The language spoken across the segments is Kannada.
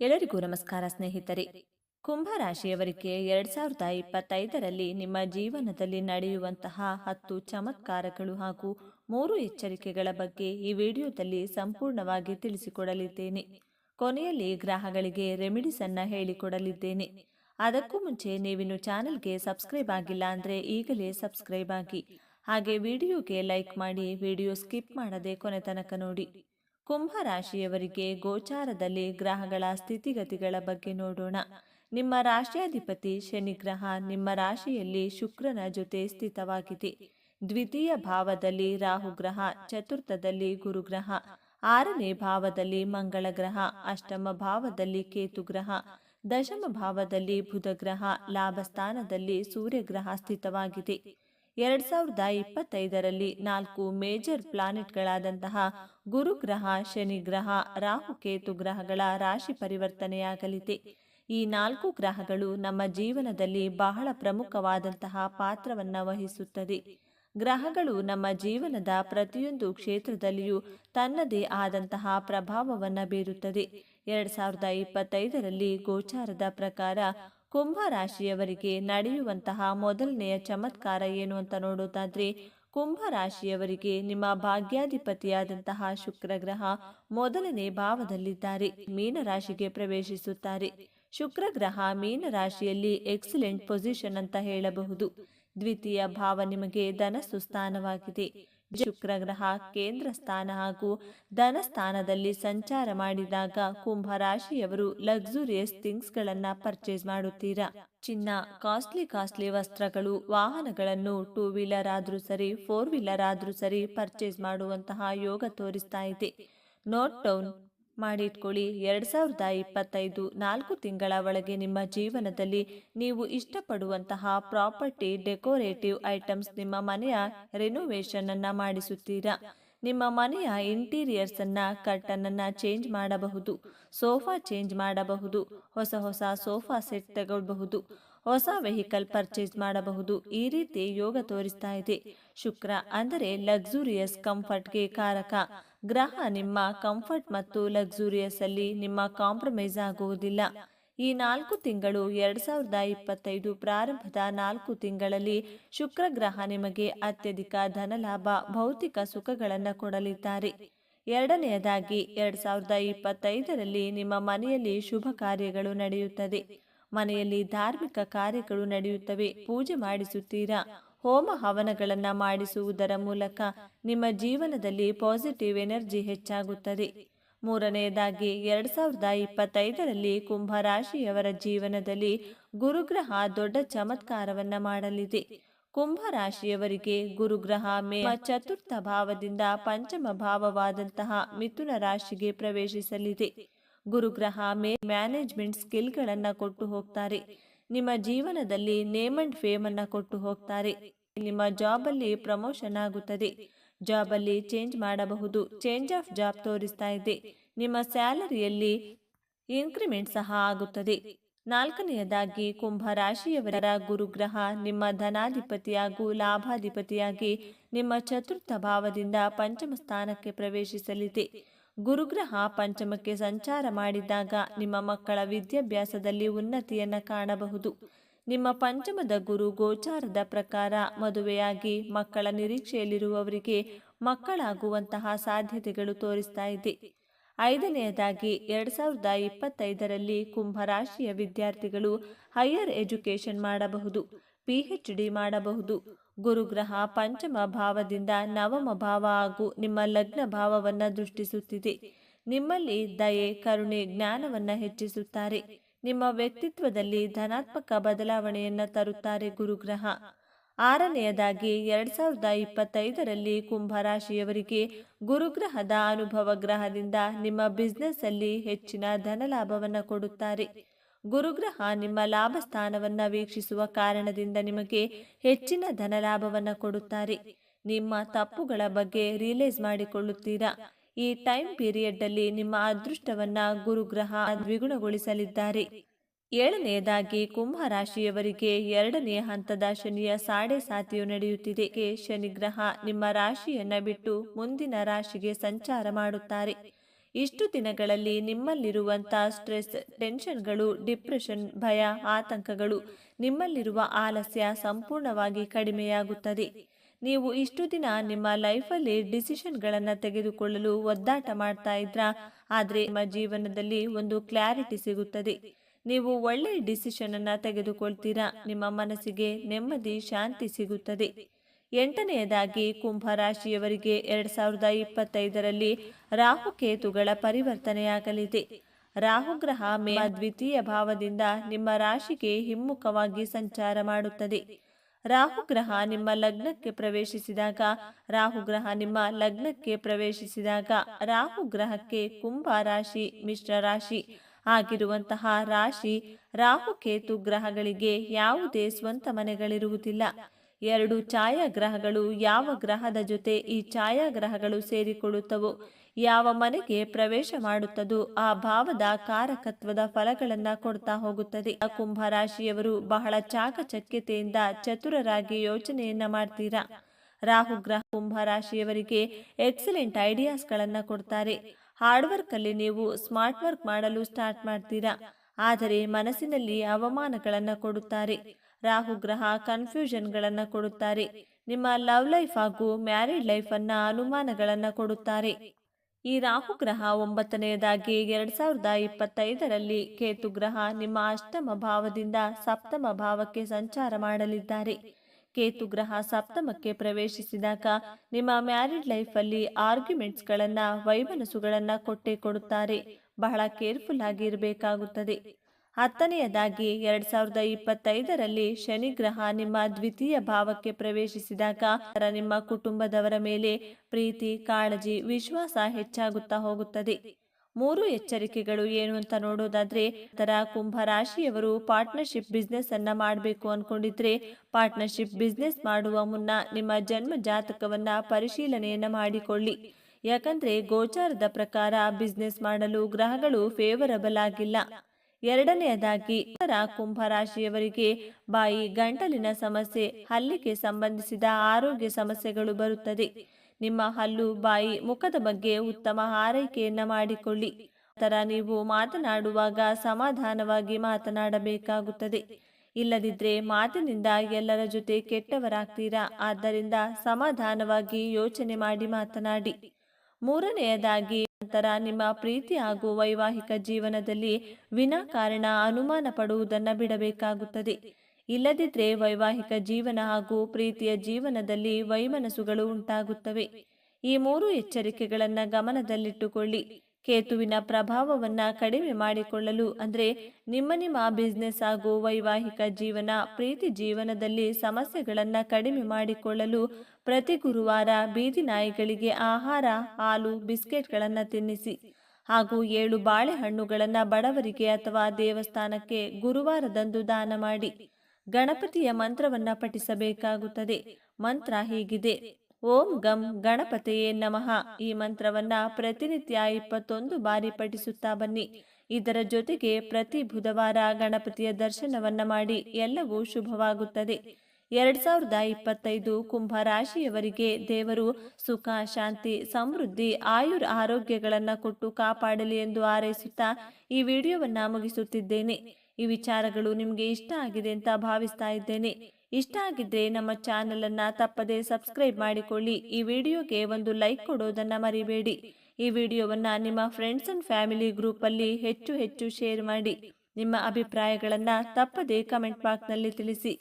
ಎಲ್ಲರಿಗೂ ನಮಸ್ಕಾರ ಸ್ನೇಹಿತರೆ. ಕುಂಭ ರಾಶಿಯವರಿಗೆ ಎರಡ್ ಸಾವಿರದ ಇಪ್ಪತ್ತೈದರಲ್ಲಿ ನಿಮ್ಮ ಜೀವನದಲ್ಲಿ ನಡೆಯುವಂತಹ ಹತ್ತು ಚಮತ್ಕಾರಗಳು ಹಾಗೂ ಮೂರು ಎಚ್ಚರಿಕೆಗಳ ಬಗ್ಗೆ ಈ ವಿಡಿಯೋದಲ್ಲಿ ಸಂಪೂರ್ಣವಾಗಿ ತಿಳಿಸಿಕೊಡಲಿದ್ದೇನೆ. ಕೊನೆಯಲ್ಲಿ ಗ್ರಹಗಳಿಗೆ ರೆಮಿಡೀಸ್ ಅನ್ನ ಹೇಳಿಕೊಡಲಿದ್ದೇನೆ. ಅದಕ್ಕೂ ಮುಂಚೆ ನೀವಿನ್ನು ಚಾನೆಲ್ಗೆ ಸಬ್ಸ್ಕ್ರೈಬ್ ಆಗಿಲ್ಲ ಅಂದ್ರೆ ಈಗಲೇ ಸಬ್ಸ್ಕ್ರೈಬ್ ಆಗಿ. ಹಾಗೆ ವಿಡಿಯೋಗೆ ಲೈಕ್ ಮಾಡಿ ವಿಡಿಯೋ ಸ್ಕಿಪ್ ಮಾಡದೆ ಕೊನೆ ತನಕ ನೋಡಿ. ಕುಂಭ ರಾಶಿಯವರಿಗೆ ಗೋಚಾರದಲ್ಲಿ ಗ್ರಹಗಳ ಸ್ಥಿತಿಗತಿಗಳ ಬಗ್ಗೆ ನೋಡೋಣ. ನಿಮ್ಮ ರಾಶಿಯಾಧಿಪತಿ ಶನಿಗ್ರಹ ನಿಮ್ಮ ರಾಶಿಯಲ್ಲಿ ಶುಕ್ರನ ಜೊತೆ ಸ್ಥಿತವಾಗಿದೆ. ದ್ವಿತೀಯ ಭಾವದಲ್ಲಿ ರಾಹುಗ್ರಹ ಚತುರ್ಥದಲ್ಲಿ ಗುರುಗ್ರಹ ಆರನೇ ಭಾವದಲ್ಲಿ ಮಂಗಳ ಗ್ರಹ, ಅಷ್ಟಮ ಭಾವದಲ್ಲಿ ಕೇತು ಗ್ರಹ, ದಶಮ ಭಾವದಲ್ಲಿ ಬುಧಗ್ರಹ ಲಾಭಸ್ಥಾನದಲ್ಲಿ ಲಾಭ ಸ್ಥಾನದಲ್ಲಿ ಸೂರ್ಯಗ್ರಹ ಸ್ಥಿತವಾಗಿದೆ. ಎರಡ್ ಸಾವಿರದ ಇಪ್ಪತ್ತೈದರಲ್ಲಿ ನಾಲ್ಕು ಮೇಜರ್ ಪ್ಲಾನೆಟ್ಗಳಾದಂತಹ ಗುರುಗ್ರಹ ಶನಿ ಗ್ರಹ ರಾಹು ಕೇತು ಗ್ರಹಗಳ ರಾಶಿ ಪರಿವರ್ತನೆಯಾಗಲಿದೆ. ಈ ನಾಲ್ಕು ಗ್ರಹಗಳು ನಮ್ಮ ಜೀವನದಲ್ಲಿ ಬಹಳ ಪ್ರಮುಖವಾದಂತಹ ಪಾತ್ರವನ್ನು ವಹಿಸುತ್ತದೆ. ಗ್ರಹಗಳು ನಮ್ಮ ಜೀವನದ ಪ್ರತಿಯೊಂದು ಕ್ಷೇತ್ರದಲ್ಲಿಯೂ ತನ್ನದೇ ಆದಂತಹ ಪ್ರಭಾವವನ್ನು ಬೀರುತ್ತದೆ. ಎರಡ್ ಸಾವಿರದ ಇಪ್ಪತ್ತೈದರಲ್ಲಿ ಗೋಚಾರದ ಪ್ರಕಾರ ಕುಂಭ ರಾಶಿಯವರಿಗೆ ನಡೆಯುವಂತಹ ಮೊದಲನೆಯ ಚಮತ್ಕಾರ ಏನು ಅಂತ ನೋಡೋದಾದ್ರೆ, ಕುಂಭ ರಾಶಿಯವರಿಗೆ ನಿಮ್ಮ ಭಾಗ್ಯಾಧಿಪತಿಯಾದಂತಹ ಶುಕ್ರ ಗ್ರಹ ಮೊದಲನೇ ಭಾವದಲ್ಲಿದ್ದಾರೆ ಮೀನರಾಶಿಗೆ ಪ್ರವೇಶಿಸುತ್ತಾರೆ. ಶುಕ್ರ ಗ್ರಹ ಮೀನ ರಾಶಿಯಲ್ಲಿ ಎಕ್ಸಲೆಂಟ್ ಪೊಸಿಷನ್ ಅಂತ ಹೇಳಬಹುದು. ದ್ವಿತೀಯ ಭಾವ ನಿಮಗೆ ಧನಸ್ಸು ಸ್ಥಾನವಾಗಿದೆ. ಶುಕ್ರ ಗ್ರಹ ಕೇಂದ್ರ ಸ್ಥಾನ ಹಾಗೂ ಧನ ಸ್ಥಾನದಲ್ಲಿ ಸಂಚಾರ ಮಾಡಿದಾಗ ಕುಂಭ ರಾಶಿಯವರು ಲಕ್ಸುರಿಯಸ್ ಥಿಂಗ್ಸ್ ಗಳನ್ನ ಪರ್ಚೇಸ್ ಮಾಡುತ್ತೀರಾ? ಚಿನ್ನ, ಕಾಸ್ಟ್ಲಿ ಕಾಸ್ಟ್ಲಿ ವಸ್ತ್ರಗಳು, ವಾಹನಗಳನ್ನು ಟೂ ವೀಲರ್ ಆದ್ರೂ ಸರಿ ಫೋರ್ ವೀಲರ್ ಆದ್ರೂ ಸರಿ ಪರ್ಚೇಸ್ ಮಾಡುವಂತಹ ಯೋಗ ತೋರಿಸ್ತಾ ಇದೆ. ನೋಟ್ ಡೌನ್ ಮಾಡಿಟ್ಕೊಳ್ಳಿ. ಎರಡು ಸಾವಿರದ ಇಪ್ಪತ್ತೈದು ನಾಲ್ಕು ತಿಂಗಳ ಒಳಗೆ ನಿಮ್ಮ ಜೀವನದಲ್ಲಿ ನೀವು ಇಷ್ಟಪಡುವಂತಹ ಪ್ರಾಪರ್ಟಿ ಡೆಕೋರೇಟಿವ್ ಐಟಮ್ಸ್ ನಿಮ್ಮ ಮನೆಯ ರೆನೋವೇಷನ್ ಮಾಡಿಸುತ್ತೀರಾ? ನಿಮ್ಮ ಮನೆಯ ಇಂಟೀರಿಯರ್ಸ್ ಅನ್ನ ಕರ್ಟನ್ ಅನ್ನ ಚೇಂಜ್ ಮಾಡಬಹುದು, ಸೋಫಾ ಚೇಂಜ್ ಮಾಡಬಹುದು, ಹೊಸ ಹೊಸ ಸೋಫಾ ಸೆಟ್ ತಗೊಳ್ಬಹುದು, ಹೊಸ ವೆಹಿಕಲ್ ಪರ್ಚೇಸ್ ಮಾಡಬಹುದು. ಈ ರೀತಿ ಯೋಗ ತೋರಿಸ್ತಾ ಇದೆ. ಶುಕ್ರ ಅಂದರೆ ಲಕ್ಸುರಿಯಸ್ ಕಂಫರ್ಟ್ಗೆ ಕಾರಕ. ಗ್ರಹ ನಿಮ್ಮ ಕಂಫರ್ಟ್ ಮತ್ತು ಲಕ್ಸುರಿಯಸ್ ಅಲ್ಲಿ ನಿಮ್ಮ ಕಾಂಪ್ರಮೈಸ್ ಆಗುವುದಿಲ್ಲ. ಈ ನಾಲ್ಕು ತಿಂಗಳು ಎರಡ್ ಸಾವಿರದ ಇಪ್ಪತ್ತೈದು ಪ್ರಾರಂಭದ ನಾಲ್ಕು ತಿಂಗಳಲ್ಲಿ ಶುಕ್ರ ಗ್ರಹ ನಿಮಗೆ ಅತ್ಯಧಿಕ ಧನಲಾಭ, ಭೌತಿಕ ಸುಖಗಳನ್ನು ಕೊಡಲಿದ್ದಾರೆ. ಎರಡನೆಯದಾಗಿ, ಎರಡ್ ಸಾವಿರದ ಇಪ್ಪತ್ತೈದರಲ್ಲಿ ನಿಮ್ಮ ಮನೆಯಲ್ಲಿ ಶುಭ ಕಾರ್ಯಗಳು ನಡೆಯುತ್ತದೆ. ಮನೆಯಲ್ಲಿ ಧಾರ್ಮಿಕ ಕಾರ್ಯಗಳು ನಡೆಯುತ್ತವೆ. ಪೂಜೆ ಮಾಡಿಸುತ್ತೀರಾ? ಹೋಮ ಹವನಗಳನ್ನು ಮಾಡಿಸುವುದರ ಮೂಲಕ ನಿಮ್ಮ ಜೀವನದಲ್ಲಿ ಪಾಸಿಟಿವ್ ಎನರ್ಜಿ ಹೆಚ್ಚಾಗುತ್ತದೆ. ಮೂರನೆಯದಾಗಿ, ಎರಡು ಸಾವಿರದ ಇಪ್ಪತ್ತೈದರಲ್ಲಿ ಕುಂಭರಾಶಿಯವರ ಜೀವನದಲ್ಲಿ ಗುರುಗ್ರಹ ದೊಡ್ಡ ಚಮತ್ಕಾರವನ್ನು ಮಾಡಲಿದೆ. ಕುಂಭ ರಾಶಿಯವರಿಗೆ ಗುರುಗ್ರಹ ಮೇ ಚತುರ್ಥ ಭಾವದಿಂದ ಪಂಚಮ ಭಾವವಾದಂತಹ ಮಿಥುನ ರಾಶಿಗೆ ಪ್ರವೇಶಿಸಲಿದೆ. ಗುರುಗ್ರಹ ಮೇ ಮ್ಯಾನೇಜ್ಮೆಂಟ್ ಸ್ಕಿಲ್ಗಳನ್ನು ಕೊಟ್ಟು ಹೋಗ್ತಾರೆ. ನಿಮ್ಮ ಜೀವನದಲ್ಲಿ ನೇಮ್ ಅಂಡ್ ಫೇಮ್ ಅನ್ನ ಕೊಟ್ಟು ಹೋಗ್ತಾರೆ. ನಿಮ್ಮ ಜಾಬ್ ಅಲ್ಲಿ ಪ್ರಮೋಷನ್ ಆಗುತ್ತದೆ. ಜಾಬ್ ಅಲ್ಲಿ ಚೇಂಜ್ ಮಾಡಬಹುದು. ಚೇಂಜ್ ಆಫ್ ಜಾಬ್ ತೋರಿಸ್ತಾ ಇದೆ. ನಿಮ್ಮ ಸ್ಯಾಲರಿಯಲ್ಲಿ ಇನ್ಕ್ರಿಮೆಂಟ್ ಸಹ ಆಗುತ್ತದೆ. ನಾಲ್ಕನೆಯದಾಗಿ, ಕುಂಭ ರಾಶಿಯವರ ಗುರುಗ್ರಹ ನಿಮ್ಮ ಧನಾಧಿಪತಿ ಹಾಗೂ ಲಾಭಾಧಿಪತಿಯಾಗಿ ನಿಮ್ಮ ಚತುರ್ಥ ಭಾವದಿಂದ ಪಂಚಮ ಸ್ಥಾನಕ್ಕೆ ಪ್ರವೇಶಿಸಲಿದೆ. ಗುರುಗ್ರಹ ಪಂಚಮಕ್ಕೆ ಸಂಚಾರ ಮಾಡಿದಾಗ ನಿಮ್ಮ ಮಕ್ಕಳ ವಿದ್ಯಾಭ್ಯಾಸದಲ್ಲಿ ಉನ್ನತಿಯನ್ನು ಕಾಣಬಹುದು. ನಿಮ್ಮ ಪಂಚಮದ ಗುರು ಗೋಚಾರದ ಪ್ರಕಾರ ಮದುವೆಯಾಗಿ ಮಕ್ಕಳ ನಿರೀಕ್ಷೆಯಲ್ಲಿರುವವರಿಗೆ ಮಕ್ಕಳಾಗುವಂತಹ ಸಾಧ್ಯತೆಗಳು ತೋರಿಸ್ತಾ ಇದೆ. ಐದನೆಯದಾಗಿ, ಎರಡ್ ಸಾವಿರದ ಇಪ್ಪತ್ತೈದರಲ್ಲಿ ಕುಂಭರಾಶಿಯ ವಿದ್ಯಾರ್ಥಿಗಳು ಹೈಯರ್ ಎಜುಕೇಷನ್ ಮಾಡಬಹುದು ಪಿಹೆಚ್ ಡಿ ಮಾಡಬಹುದು. ಗುರುಗ್ರಹ ಪಂಚಮ ಭಾವದಿಂದ ನವಮ ಭಾವ ಹಾಗೂ ನಿಮ್ಮ ಲಗ್ನ ಭಾವವನ್ನು ದೃಷ್ಟಿಸುತ್ತಿದೆ. ನಿಮ್ಮಲ್ಲಿ ದಯೆ, ಕರುಣೆ, ಜ್ಞಾನವನ್ನು ಹೆಚ್ಚಿಸುತ್ತಾರೆ. ನಿಮ್ಮ ವ್ಯಕ್ತಿತ್ವದಲ್ಲಿ ಧನಾತ್ಮಕ ಬದಲಾವಣೆಯನ್ನು ತರುತ್ತಾರೆ ಗುರುಗ್ರಹ. ಆರನೆಯದಾಗಿ, ಎರಡ್ ಸಾವಿರದ ಇಪ್ಪತ್ತೈದರಲ್ಲಿ ಕುಂಭರಾಶಿಯವರಿಗೆ ಗುರುಗ್ರಹದ ಅನುಭವ ಗ್ರಹದಿಂದ ನಿಮ್ಮ ಬಿಸ್ನೆಸ್ ಅಲ್ಲಿ ಹೆಚ್ಚಿನ ಧನಲಾಭವನ್ನು ಕೊಡುತ್ತಾರೆ. ಗುರುಗ್ರಹ ನಿಮ್ಮ ಲಾಭ ಸ್ಥಾನವನ್ನ ವೀಕ್ಷಿಸುವ ಕಾರಣದಿಂದ ನಿಮಗೆ ಹೆಚ್ಚಿನ ಧನಲಾಭವನ್ನ ಕೊಡುತ್ತಾರೆ. ನಿಮ್ಮ ತಪ್ಪುಗಳ ಬಗ್ಗೆ ರಿಯಲೈಸ್ ಮಾಡಿಕೊಳ್ಳುತ್ತೀರಾ? ಈ ಟೈಮ್ ಪೀರಿಯಡ್ ಅಲ್ಲಿ ನಿಮ್ಮ ಅದೃಷ್ಟವನ್ನ ಗುರುಗ್ರಹ ದ್ವಿಗುಣಗೊಳಿಸಲಿದ್ದಾರೆ. ಏಳನೆಯದಾಗಿ ಕುಂಭ ರಾಶಿಯವರಿಗೆ ಎರಡನೇ ಹಂತದ ಶನಿಯ ಸಾಡೆ ಸಾತಿಯು ನಡೆಯುತ್ತಿದೆ. ಶನಿ ಗ್ರಹ ನಿಮ್ಮ ರಾಶಿಯನ್ನ ಬಿಟ್ಟು ಮುಂದಿನ ರಾಶಿಗೆ ಸಂಚಾರ ಮಾಡುತ್ತಾರೆ. ಇಷ್ಟು ದಿನಗಳಲ್ಲಿ ನಿಮ್ಮಲ್ಲಿರುವಂಥ ಸ್ಟ್ರೆಸ್, ಟೆನ್ಷನ್ಗಳು, ಡಿಪ್ರೆಷನ್, ಭಯ, ಆತಂಕಗಳು ನಿಮ್ಮಲ್ಲಿರುವ ಆಲಸ್ಯ ಸಂಪೂರ್ಣವಾಗಿ ಕಡಿಮೆಯಾಗುತ್ತದೆ. ನೀವು ಇಷ್ಟು ದಿನ ನಿಮ್ಮ ಲೈಫಲ್ಲಿ ಡಿಸಿಷನ್ಗಳನ್ನು ತೆಗೆದುಕೊಳ್ಳಲು ಒದ್ದಾಟ ಮಾಡ್ತಾ ಇದ್ರ? ಆದರೆ ನಿಮ್ಮ ಜೀವನದಲ್ಲಿ ಒಂದು ಕ್ಲಾರಿಟಿ ಸಿಗುತ್ತದೆ. ನೀವು ಒಳ್ಳೆಯ ಡಿಸಿಷನನ್ನು ತೆಗೆದುಕೊಳ್ತೀರಾ? ನಿಮ್ಮ ಮನಸ್ಸಿಗೆ ನೆಮ್ಮದಿ, ಶಾಂತಿ ಸಿಗುತ್ತದೆ. ಎಂಟನೆಯದಾಗಿ ಕುಂಭ ರಾಶಿಯವರಿಗೆ ಎರಡ್ ಸಾವಿರದ ಇಪ್ಪತ್ತೈದರಲ್ಲಿ ರಾಹುಕೇತುಗಳ ಪರಿವರ್ತನೆಯಾಗಲಿದೆ. ರಾಹುಗ್ರಹ ಮೇ ದ್ವಿತೀಯ ಭಾವದಿಂದ ನಿಮ್ಮ ರಾಶಿಗೆ ಹಿಮ್ಮುಖವಾಗಿ ಸಂಚಾರ ಮಾಡುತ್ತದೆ. ರಾಹುಗ್ರಹ ನಿಮ್ಮ ಲಗ್ನಕ್ಕೆ ಪ್ರವೇಶಿಸಿದಾಗ, ರಾಹುಗ್ರಹ ನಿಮ್ಮ ಲಗ್ನಕ್ಕೆ ಪ್ರವೇಶಿಸಿದಾಗ ರಾಹುಗ್ರಹಕ್ಕೆ ಕುಂಭ ರಾಶಿ, ಮಿಶ್ರ ರಾಶಿ ಆಗಿರುವಂತಹ ರಾಶಿ ರಾಹುಕೇತು ಗ್ರಹಗಳಿಗೆ ಯಾವುದೇ ಸ್ವಂತ ಮನೆಗಳಿರುವುದಿಲ್ಲ. ಎರಡು ಛಾಯಾಗ್ರಹಗಳು ಯಾವ ಗ್ರಹದ ಜೊತೆ ಈ ಛಾಯಾಗ್ರಹಗಳು ಸೇರಿಕೊಳ್ಳುತ್ತವೋ, ಯಾವ ಮನೆಗೆ ಪ್ರವೇಶ ಮಾಡುತ್ತದೋ, ಆ ಭಾವದ ಕಾರಕತ್ವದ ಫಲಗಳನ್ನು ಕೊಡ್ತಾ ಹೋಗುತ್ತದೆ. ಕುಂಭ ರಾಶಿಯವರು ಬಹಳ ಚಾಕಚಕ್ಯತೆಯಿಂದ ಚತುರರಾಗಿ ಯೋಚನೆಯನ್ನ ಮಾಡ್ತೀರಾ? ರಾಹು ಗ್ರಹ ಕುಂಭ ರಾಶಿಯವರಿಗೆ ಎಕ್ಸಲೆಂಟ್ ಐಡಿಯಾಸ್ಗಳನ್ನು ಕೊಡ್ತಾರೆ. ಹಾರ್ಡ್ ಅಲ್ಲಿ ನೀವು ಸ್ಮಾರ್ಟ್ ವರ್ಕ್ ಮಾಡಲು ಸ್ಟಾರ್ಟ್ ಮಾಡ್ತೀರಾ? ಆದರೆ ಮನಸ್ಸಿನಲ್ಲಿ ಅವಮಾನಗಳನ್ನು ಕೊಡುತ್ತಾರೆ. ರಾಹು ಗ್ರಹ ಕನ್ಫ್ಯೂಷನ್ಗಳನ್ನು ಕೊಡುತ್ತಾರೆ. ನಿಮ್ಮ ಲವ್ ಲೈಫ್ ಹಾಗೂ ಮ್ಯಾರಿಡ್ ಲೈಫ್ ಅನುಮಾನಗಳನ್ನು ಕೊಡುತ್ತಾರೆ. ಈ ರಾಹು ಗ್ರಹ ಒಂಬತ್ತನೆಯದಾಗಿ ಎರಡ್ ಸಾವಿರದ ಇಪ್ಪತ್ತೈದರಲ್ಲಿ ಕೇತು ಗ್ರಹ ನಿಮ್ಮ ಅಷ್ಟಮ ಭಾವದಿಂದ ಸಪ್ತಮ ಭಾವಕ್ಕೆ ಸಂಚಾರ ಮಾಡಲಿದ್ದಾರೆ. ಕೇತು ಗ್ರಹ ಸಪ್ತಮಕ್ಕೆ ಪ್ರವೇಶಿಸಿದಾಗ ನಿಮ್ಮ ಮ್ಯಾರಿಡ್ ಲೈಫಲ್ಲಿ ಆರ್ಗ್ಯುಮೆಂಟ್ಸ್ಗಳನ್ನು, ವೈಮನಸ್ಸುಗಳನ್ನು ಕೊಟ್ಟೆ ಕೊಡುತ್ತಾರೆ. ಬಹಳ ಕೇರ್ಫುಲ್ ಆಗಿ ಇರಬೇಕಾಗುತ್ತದೆ ಹತ್ತನೆಯದಾಗಿ ಎರಡ್ ಸಾವಿರದ ಇಪ್ಪತ್ತೈದರಲ್ಲಿ ಶನಿ ಗ್ರಹ ನಿಮ್ಮ ದ್ವಿತೀಯ ಭಾವಕ್ಕೆ ಪ್ರವೇಶಿಸಿದಾಗ ನಿಮ್ಮ ಕುಟುಂಬದವರ ಮೇಲೆ ಪ್ರೀತಿ, ಕಾಳಜಿ, ವಿಶ್ವಾಸ ಹೆಚ್ಚಾಗುತ್ತಾ ಹೋಗುತ್ತದೆ. ಮೂರು ಎಚ್ಚರಿಕೆಗಳು ಏನು ಅಂತ ನೋಡೋದಾದ್ರೆ ತರ ಕುಂಭ ರಾಶಿಯವರು ಪಾರ್ಟ್ನರ್ಶಿಪ್ ಬಿಸ್ನೆಸ್ ಅನ್ನ ಮಾಡಬೇಕು ಅನ್ಕೊಂಡಿದ್ರೆ, ಪಾರ್ಟ್ನರ್ಶಿಪ್ ಬಿಸ್ನೆಸ್ ಮಾಡುವ ಮುನ್ನ ನಿಮ್ಮ ಜನ್ಮ ಜಾತಕವನ್ನ ಪರಿಶೀಲನೆಯನ್ನ ಮಾಡಿಕೊಳ್ಳಿ. ಯಾಕಂದ್ರೆ ಗೋಚಾರದ ಪ್ರಕಾರ ಬಿಸ್ನೆಸ್ ಮಾಡಲು ಗ್ರಹಗಳು ಫೇವರಬಲ್ ಆಗಿಲ್ಲ. ಎರಡನೆಯದಾಗಿ ಕುಂಭ ರಾಶಿಯವರಿಗೆ ಬಾಯಿ ಗಂಟಲಿನ ಸಮಸ್ಯೆ, ಹಲ್ಲಿಗೆ ಸಂಬಂಧಿಸಿದ ಆರೋಗ್ಯ ಸಮಸ್ಯೆಗಳು ಬರುತ್ತದೆ. ನಿಮ್ಮ ಹಲ್ಲು, ಬಾಯಿ ಮುಖದ ಬಗ್ಗೆ ಉತ್ತಮ ಆರೈಕೆಯನ್ನ ಮಾಡಿಕೊಳ್ಳಿ. ತರ ನೀವು ಮಾತನಾಡುವಾಗ ಸಮಾಧಾನವಾಗಿ ಮಾತನಾಡಬೇಕಾಗುತ್ತದೆ. ಇಲ್ಲದಿದ್ರೆ ಮಾತಿನಿಂದ ಎಲ್ಲರ ಜೊತೆ ಕೆಟ್ಟವರಾಗ್ತೀರಾ? ಆದ್ದರಿಂದ ಸಮಾಧಾನವಾಗಿ ಯೋಚನೆ ಮಾಡಿ ಮಾತನಾಡಿ. ಮೂರನೆಯದಾಗಿ, ನಂತರ ನಿಮ್ಮ ಪ್ರೀತಿ ಹಾಗೂ ವೈವಾಹಿಕ ಜೀವನದಲ್ಲಿ ವಿನಾಕಾರಣ ಅನುಮಾನ ಪಡುವುದನ್ನು ಬಿಡಬೇಕಾಗುತ್ತದೆ. ಇಲ್ಲದಿದ್ದರೆ ವೈವಾಹಿಕ ಜೀವನ ಹಾಗೂ ಪ್ರೀತಿಯ ಜೀವನದಲ್ಲಿ ವೈಮನಸ್ಸುಗಳು ಉಂಟಾಗುತ್ತವೆ. ಈ ಮೂರು ಎಚ್ಚರಿಕೆಗಳನ್ನು ಗಮನದಲ್ಲಿಟ್ಟುಕೊಳ್ಳಿ. ಕೇತುವಿನ ಪ್ರಭಾವವನ್ನ ಕಡಿಮೆ ಮಾಡಿಕೊಳ್ಳಲು ಅಂದ್ರೆ ನಿಮ್ಮ ನಿಮ್ಮ ಬಿಸ್ನೆಸ್ ಹಾಗೂ ವೈವಾಹಿಕ ಜೀವನ, ಪ್ರೀತಿ ಜೀವನದಲ್ಲಿ ಸಮಸ್ಯೆಗಳನ್ನು ಕಡಿಮೆ ಮಾಡಿಕೊಳ್ಳಲು ಪ್ರತಿ ಗುರುವಾರ ಬೀದಿ ನಾಯಿಗಳಿಗೆ ಆಹಾರ, ಹಾಲು, ಬಿಸ್ಕೆಟ್ಗಳನ್ನು ತಿನ್ನಿಸಿ. ಹಾಗೂ ಏಳು ಬಾಳೆಹಣ್ಣುಗಳನ್ನು ಬಡವರಿಗೆ ಅಥವಾ ದೇವಸ್ಥಾನಕ್ಕೆ ಗುರುವಾರದಂದು ದಾನ ಮಾಡಿ. ಗಣಪತಿಯ ಮಂತ್ರವನ್ನ ಪಠಿಸಬೇಕಾಗುತ್ತದೆ. ಮಂತ್ರ ಹೀಗಿದೆ. ಓಂ ಗಂ ಗಣಪತಿಯೇ ನಮಃ. ಈ ಮಂತ್ರವನ್ನ ಪ್ರತಿನಿತ್ಯ ಇಪ್ಪತ್ತೊಂದು ಬಾರಿ ಪಠಿಸುತ್ತಾ ಬನ್ನಿ. ಇದರ ಜೊತೆಗೆ ಪ್ರತಿ ಬುಧವಾರ ಗಣಪತಿಯ ದರ್ಶನವನ್ನ ಮಾಡಿ ಎಲ್ಲವೂ ಶುಭವಾಗುತ್ತದೆ. ಎರಡ್ ಸಾವಿರದ ಇಪ್ಪತ್ತೈದು ಕುಂಭ ರಾಶಿಯವರಿಗೆ ದೇವರು ಸುಖ, ಶಾಂತಿ, ಸಮೃದ್ಧಿ, ಆಯುರ್ ಆರೋಗ್ಯಗಳನ್ನು ಕೊಟ್ಟು ಕಾಪಾಡಲಿ ಎಂದು ಹಾರೈಸುತ್ತಾ ಈ ವಿಡಿಯೋವನ್ನ ಮುಗಿಸುತ್ತಿದ್ದೇನೆ. ಈ ವಿಚಾರಗಳು ನಿಮಗೆ ಇಷ್ಟ ಆಗಿದೆ ಅಂತ ಭಾವಿಸ್ತಾ ಇದ್ದೇನೆ. ಇಷ್ಟ ಆಗಿದ್ರೆ ನಮ್ಮ ಚಾನೆಲ್ ಅನ್ನ ತಪ್ಪದೆ ಸಬ್ಸ್ಕ್ರೈಬ್ ಮಾಡಿಕೊಳ್ಳಿ. ಈ ವಿಡಿಯೋಗೆ ಒಂದು ಲೈಕ್ ಕೊಡೋದನ್ನ ಮರಿಬೇಡಿ. ಈ ವಿಡಿಯೋವನ್ನ ನಿಮ್ಮ ಫ್ರೆಂಡ್ಸ್ ಅಂಡ್ ಫ್ಯಾಮಿಲಿ ಗ್ರೂಪ್ ಅಲ್ಲಿ ಹೆಚ್ಚು ಹೆಚ್ಚು ಶೇರ್ ಮಾಡಿ. ನಿಮ್ಮ ಅಭಿಪ್ರಾಯಗಳನ್ನ ತಪ್ಪದೆ ಕಮೆಂಟ್ ಬಾಕ್ಸ್ನಲ್ಲಿ ತಿಳಿಸಿ.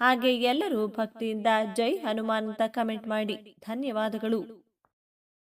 ಹಾಗೆ ಎಲ್ಲರೂ ಭಕ್ತಿಯಿಂದ ಜೈ ಹನುಮಾನ್ ಅಂತ ಕಮೆಂಟ್ ಮಾಡಿ. ಧನ್ಯವಾದಗಳು.